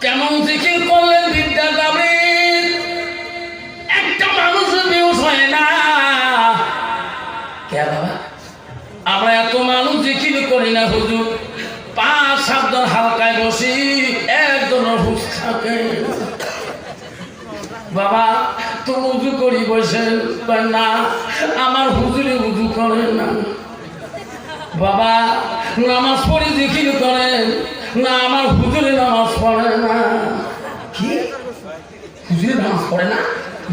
কেমন করলেন বিদ্যা একটা মানুষ হয় না। বাবা? আমরা এত মানুষ করি না পাঁচ, সাতজন হালকায় বসি, একজন হুস থাকে। বাবা উজু করি বসে না, আমার হুজুরে উজু করে না। বাবা নামাজ পড়ে জিকির করেন না আমার হুজুরে নামাজ পড়ে না। কি? হুজুরে নামাজ পড়ে না?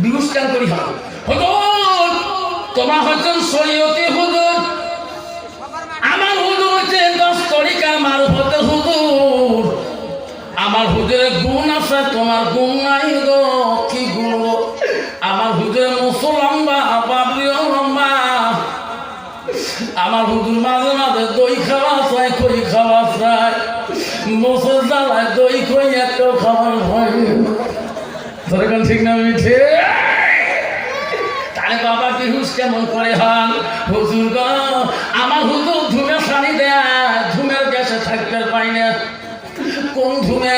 বিহুস্কান করি হবে হুজুর, তোমার হচ্ছেন শরীয়তি হুজুর। আমার হুজুর হচ্ছে দশ তরিকা মারফতে হুজুর। আমার হুজুরের গুণ আছে, তোমার গুণ নাই গো খই একটাও খাবার দরকার ঠিক না মিঠে তারে বাবা কি হুস কেমন করে হন হুজুর গো, আমার হুজুর ধুমে শাড়ি ধুমের গ্যাসে থাকতে পাই না। কোন ধুমে?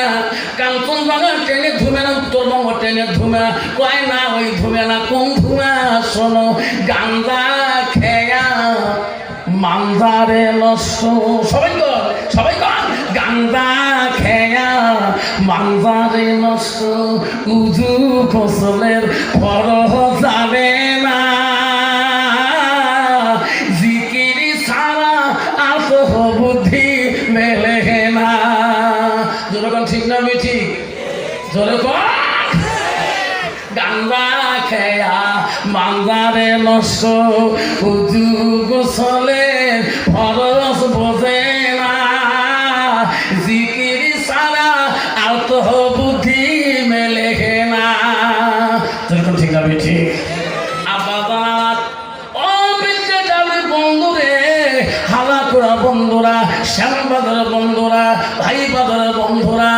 কাঞ্চন বাংলা ট্রেনে ধুমে না, উত্তরবঙ্গ ট্রেনে ধুমে? কয় না ওই ধুমে না, কোন ধুমে? শোনো, গান্দা খেয়া, মান্দারে লস্য। সবাই কর সবাই কর। গান্দা মান্দারে লস্য উজু ফসলের ফরহ যাবে না। জিকিরি সারা আস বুদ্ধি মেলে না। যেরকম ঠিক না আমি ঠিক যেরকম খেয়া নষ্ট, উজু গোসলে ফরস হালাকুড়া বন্ধুরা শ্যামবাজার বন্ধুরা ভাইবাজার বন্ধুরা,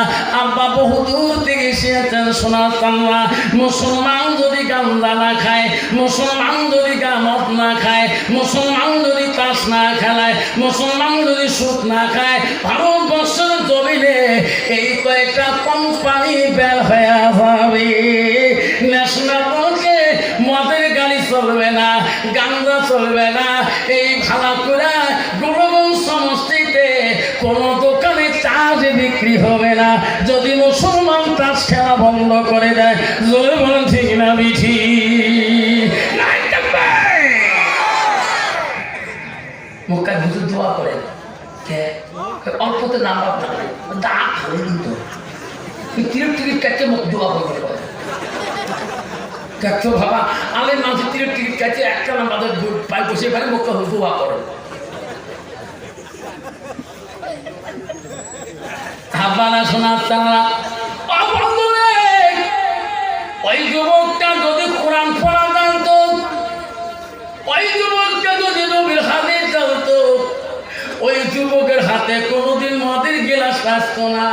আব্বা বহু দূর থেকে এসেছেন সোনার কান্না মুসলমান যদি গান্দা না খায়, মুসলমান যদি গামত না খায়, মুসলমান যদি তাস না খেলায়, মুসলমান যদি সুদ না খায়, ভারতবর্ষের জমিনে এই কয়েকটা কোম্পানি বের হয়ে যাবে। ন্যাশনাল মদের গাড়ি চলবে না গান্দা চলবে না, এই গুরুগঞ্জ সমষ্টিতে কোনো দোকানে চাষ বিক্রি হবে না। যদি মুসলমান তাস খেলা বন্ধ করে দেয়, জোরে বলেন, ঠিক না বিঠি মক্কায় হুজুর দোয়া করেন কে? অল্পতে নাম্বার দা ভালো কিন্তু। টিকিট টিকিট কাটতে মুখ দোয়া করবে দেখছ বাবা আলের মানুষ টিকিট টিকিট কাটছে একটা নাম্বার পাই বসে পারে মুখ দোয়া করে। হাবানা শোনার তারা ওই যুবকটা যদি কোরআন পড়া জানতো, ওই যুবকটা যদি নবীর হাতে চলতো ওই যুবকের হাতে কোনোদিন মদের গেলাস আসতো না।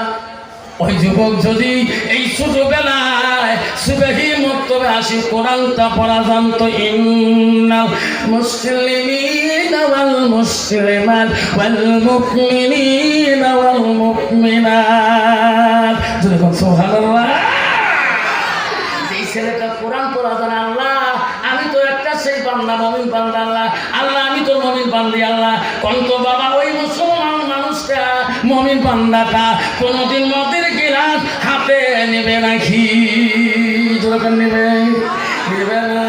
ওই যুবক যদি এই ছোটবেলায় সুবেহি মক্তবে আসি কোরআনটা পড়া জানতো, ইন্নাল মুসলিমিন মুমিনিন ওয়াল মুমিনাত যেরকম সুবহানাল্লাহ। যেই ছেলেটা কোনোদিন গিলাস হাতে নেবে নাকি? যেরকম না।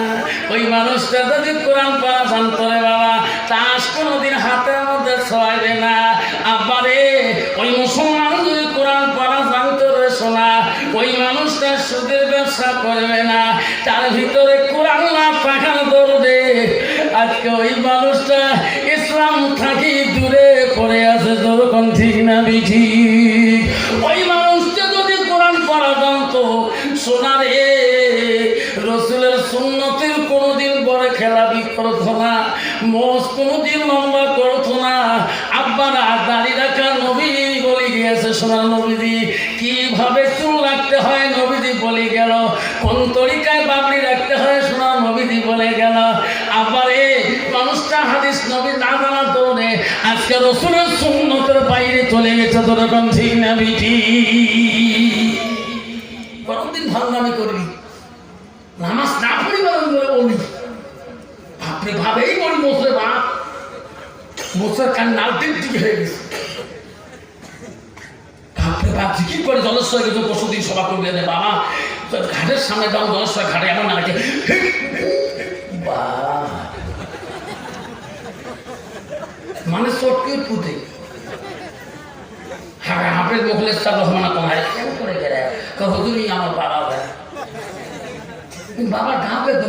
ওই মানুষটা যদি কোরআন পড়া জানতো রে বাবা তাস কোনোদিন হাতের মধ্যে ছড়াইবে না। আবারে ওই মুসলমান যদি কোরআন পড়া জানতো রে শোনা, ওই মানুষটা সুদের ব্যবসা করবে না। তার ভিতরে কোরআন না পাখান ধরবে আজকে ওই মানুষটা ইসলাম থাকি দূরে পড়ে আছে যখন ঠিক না বিঠি না। মোষ কোনোদিন লম্বা করতো না। আব্বারা দাড়ি রাখা নবী বলে গিয়েছে, সোনার নবীজি। কীভাবে চুল রাখতে হয় নবীজি বলে গেল। কোন তরিকায় বাবলি রাখতে হয় সোনার নবীজি বলে গেল। আবার এ মানুষটা হাদিস নবী না জানার দৌড়ে আজকে রসুলের সুন্নতের বাইরে চলে গেছে তো রকম ঠিক না, বিটি। কতদিন ভাঙ্গামি করবি নামাজ না পড়ি বলেন বলে বলি বাপরে ভাবেই বলি বসে বাপ বসে কান নাল দিন দিকে হয়ে গেছে। বাপ, জিকির করে জলেশ্বর গেছে পরশু দিন সভা করবে বাবা। ঘাটের সামনে যাও জলেশ্বর ঘাটে, এমন মানে চটকে পুঁতে। হ্যাঁ হাফেজ মুখলের সাহেব রহমানা তোমায় কেন করে গেলে হুজুরি আমার বাবা বাবা তুই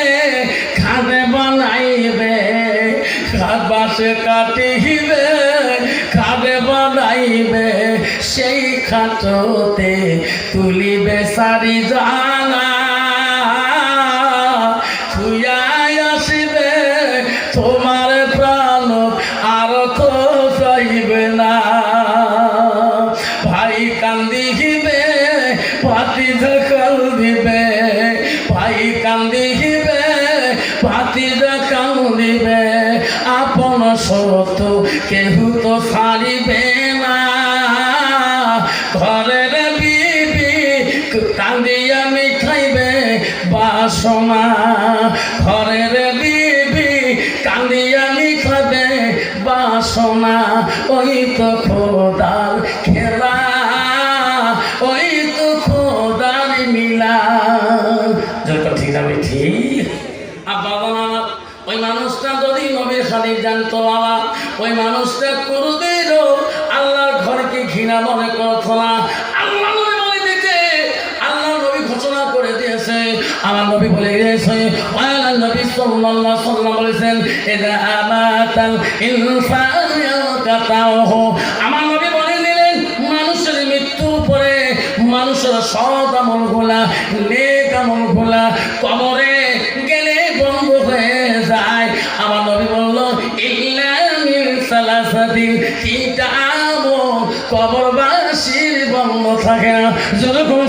বাসে কাটিবে খাদে বানাইবে, সেই খাটোতে তুলিবে সারি জানা। আসিবে, তোমার প্রাণ আর তো না। ভাই পাতি দিবে। ভাই পাতি বাসনা ঘরের বিবি কান্দিয়া মিঠাবে বাসনা। ওই তো খোদার খেলা, ওই তো খোদার মিলা। যত ঠিক আমি ঠিক। আর বাবা, মামা, ওই মানুষটা যদি নবীর খালি জানতো, বাবা, ওই মানুষটা কোনোদিনও আল্লাহর ঘরকে ঘৃণা মনে করতো না আল্লাহ নবী বলে দিতে আল্লাহ নবী ঘোষণা করে দিয়েছে আমার নবী বলে দিয়েছে আল্লাহ নবী সাল্লাল্লাহু আলাইহি বলেছেন, ইদা আমাতাল ইনসান ইয়াকাতাহু আমার নবী বলে দিলেন, মানুষের মৃত্যুর পরে মানুষের সৎ নেক কবরে গেলে বন্ধ হয়ে যায়। আমার নবী বলল, ইল্লা মিন সালাসাতিন, তিনটা আমল কবরবাসীর বন্ধ থাকে না। যেরকম